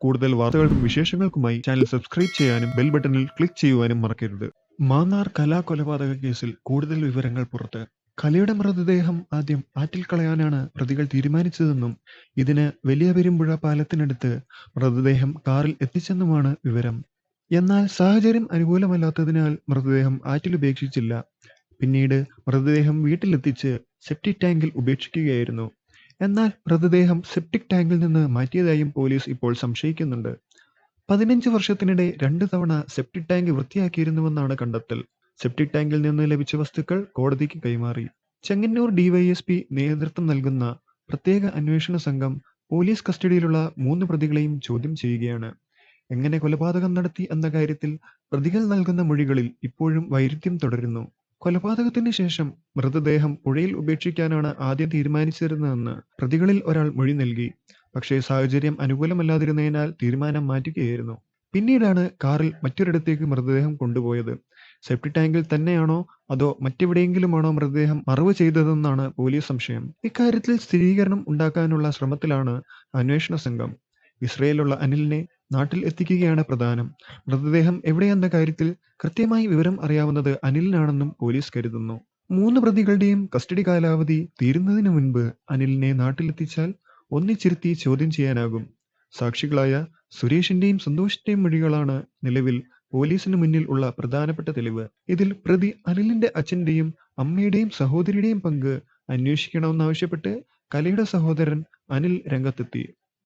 കൂടുതൽ വാർത്തകൾക്കും വിശേഷങ്ങൾക്കുമായി ചാനൽ സബ്സ്ക്രൈബ് ചെയ്യാനും ബെൽ ബട്ടണിൽ ക്ലിക്ക് ചെയ്യുവാനും മറക്കരുത്. മാന്നാർ കലാകൊലപാതക കേസിൽ കൂടുതൽ വിവരങ്ങൾ പുറത്ത്. കലയുടെ മൃതദേഹം ആദ്യം ആറ്റിൽ കളയാനാണ് പ്രതികൾ തീരുമാനിച്ചതെന്നും ഇതിന് വലിയ പെരുമ്പുഴ പാലത്തിനടുത്ത് മൃതദേഹം കാറിൽ എത്തിച്ചെന്നുമാണ് വിവരം. എന്നാൽ സാഹചര്യം അനുകൂലമല്ലാത്തതിനാൽ മൃതദേഹം ആറ്റിൽ ഉപേക്ഷിച്ചില്ല. പിന്നീട് മൃതദേഹം വീട്ടിലെത്തിച്ച് സെപ്റ്റിക് ടാങ്കിൽ ഉപേക്ഷിക്കുകയായിരുന്നു. എന്നാൽ മൃതദേഹം സെപ്റ്റിക് ടാങ്കിൽ നിന്ന് മാറ്റിയതായും പോലീസ് ഇപ്പോൾ സംശയിക്കുന്നുണ്ട്. പതിനഞ്ച് വർഷത്തിനിടെ രണ്ട് തവണ സെപ്റ്റിക് ടാങ്ക് വൃത്തിയാക്കിയിരുന്നുവെന്നാണ് കണ്ടെത്തൽ. സെപ്റ്റിക് ടാങ്കിൽ നിന്ന് ലഭിച്ച വസ്തുക്കൾ കോടതിക്ക് കൈമാറി. ചെങ്ങന്നൂർ ഡിവൈഎസ്പി നേതൃത്വം നൽകുന്ന പ്രത്യേക അന്വേഷണ സംഘം പോലീസ് കസ്റ്റഡിയിലുള്ള മൂന്ന് പ്രതികളെയും ചോദ്യം ചെയ്യുകയാണ്. എങ്ങനെ കൊലപാതകം നടത്തി എന്ന കാര്യത്തിൽ പ്രതികൾ നൽകുന്ന മൊഴികളിൽ ഇപ്പോഴും വൈരുദ്ധ്യം തുടരുന്നു. കൊലപാതകത്തിന് ശേഷം മൃതദേഹം പുഴയിൽ ഉപേക്ഷിക്കാനാണ് ആദ്യം തീരുമാനിച്ചിരുന്നതെന്ന് പ്രതികളിൽ ഒരാൾ മൊഴി നൽകി. പക്ഷേ സാഹചര്യം അനുകൂലമല്ലാതിരുന്നതിനാൽ തീരുമാനം മാറ്റുകയായിരുന്നു. പിന്നീടാണ് കാറിൽ മറ്റൊരിടത്തേക്ക് മൃതദേഹം കൊണ്ടുപോയത്. സെപ്റ്റി ടാങ്കിൽ തന്നെയാണോ അതോ മറ്റെവിടെയെങ്കിലുമാണോ മൃതദേഹം മറവ് ചെയ്തതെന്നാണ് പോലീസ് സംശയം. ഇക്കാര്യത്തിൽ സ്ഥിരീകരണം ഉണ്ടാക്കാനുള്ള ശ്രമത്തിലാണ് അന്വേഷണ സംഘം. ഇസ്രയേലുള്ള അനിലിനെ നാട്ടിൽ എത്തിക്കുകയാണ് പ്രധാനം. മൃതദേഹം എവിടെയെന്ന കാര്യത്തിൽ കൃത്യമായി വിവരം അറിയാവുന്നത് അനിലിനാണെന്നും പോലീസ് കരുതുന്നു. മൂന്ന് പ്രതികളുടെയും കസ്റ്റഡി കാലാവധി തീരുന്നതിന് മുൻപ് അനിലിനെ നാട്ടിലെത്തിച്ചാൽ ഒന്നിച്ചിരുത്തി ചോദ്യം ചെയ്യാനാകും. സാക്ഷികളായ സുരേഷിന്റെയും സന്തോഷിന്റെയും മൊഴികളാണ് നിലവിൽ പോലീസിന് മുന്നിൽ ഉള്ള പ്രധാനപ്പെട്ട തെളിവ്. ഇതിൽ പ്രതി അനിലിന്റെ അച്ഛന്റെയും അമ്മയുടെയും സഹോദരിയുടെയും പങ്ക് അന്വേഷിക്കണമെന്നാവശ്യപ്പെട്ട് കലയുടെ സഹോദരൻ അനിൽ രംഗത്തെത്തി.